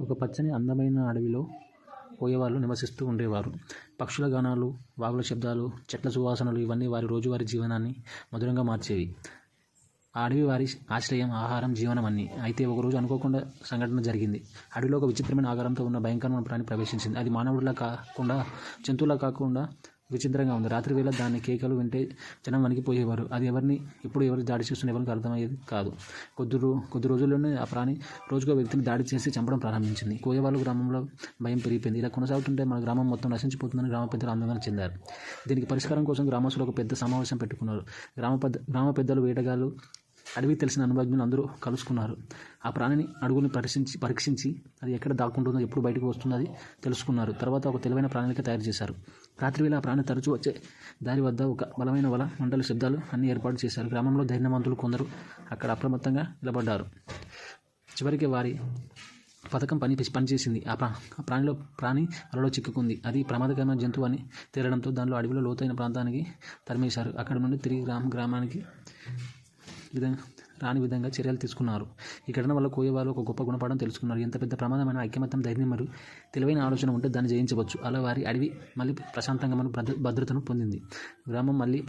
ఒక పచ్చని అందమైన అడవిలో కోయవాళ్ళు నివసిస్తూ ఉండేవారు. పక్షుల గానాలు వాగుల శబ్దాలు చెట్ల సువాసనలు ఇవన్నీ వారి రోజువారీ జీవనాన్ని మధురంగా మార్చేవి. ఆ అడవి వారి ఆశ్రయం ఆహారం జీవనం అన్ని. అయితే ఒకరోజు అనుకోకుండా సంఘటన జరిగింది. అడవిలో ఒక విచిత్రమైన ఆకారంతో ఉన్న భయంకరమైన ప్రాణి ప్రవేశించింది. అది మానవుడిలా కాకుండా జంతువులా కాకుండా విచిత్రంగా ఉంది. రాత్రి వేళ దాని కేకలు వింటే జనం వణికిపోయేవారు. అది ఎవరిని ఇప్పుడు ఎవరు దాడి చేస్తున్న ఎవరికి అర్థమయ్యేది కాదు. కొద్ది రో కొద్ది రోజుల్లోనే ఆ ప్రాణి రోజుగా వ్యక్తిని దాడి చేసి చంపడం ప్రారంభించింది. కోయవాళ్ళు గ్రామంలో భయం పెరిగిపోయింది. ఇలా కొనసాగుతుంటే మన గ్రామం మొత్తం నశించిపోతుందని గ్రామ పెద్దలు ఆందోళన చెందారు. దీనికి పరిష్కారం కోసం గ్రామస్తులు ఒక పెద్ద సమావేశం పెట్టుకున్నారు. గ్రామ పెద్ద గ్రామ పెద్దలు వేటగాళ్ళు అడవి తెలిసిన అనుభవజ్ఞులు అందరూ కలుసుకున్నారు. ఆ ప్రాణిని అడుగుని పరీక్షించి పరీక్షించి అది ఎక్కడ దాక్కుంటుందో ఎప్పుడు బయటకు వస్తుందో అది తెలుసుకున్నారు. తర్వాత ఒక తెలివైన ప్రణాళిక తయారు చేశారు. రాత్రి వేళ ఆ ప్రాణి తరచూ వచ్చే దారి వద్ద ఒక బలమైన వల మంటలు శబ్దాలు అన్ని ఏర్పాటు చేశారు. గ్రామంలో ధైర్యవంతులు కొందరు అక్కడ అప్రమత్తంగా నిలబడ్డారు. చివరికి వారి పథకం పని పనిచేసింది. ఆ ప్రా ఆ ప్రాణిలో ప్రాణి అలలో చిక్కుకుంది. అది ప్రమాదకరమైన జంతువు అని తేలడంతో దానిలో అడవిలో లోతైన ప్రాంతానికి తరిమేశారు. అక్కడ నుండి తిరిగి గ్రామ గ్రామానికి విధంగా రాని విధంగా చర్యలు తీసుకున్నారు. ఈ ఘటన వల్ల కోయవారు ఒక గొప్ప గుణపాఠం తెలుసుకున్నారు. ఎంత పెద్ద ప్రమాదమైన ఐక్యమత్యం ధైర్యం మరియు తెలివైన ఆలోచన ఉంటే దాన్ని జయించవచ్చు. అలా వారి అడవి మళ్ళీ ప్రశాంతంగా మన భద్ర భద్రతను పొందింది. గ్రామం మళ్ళీ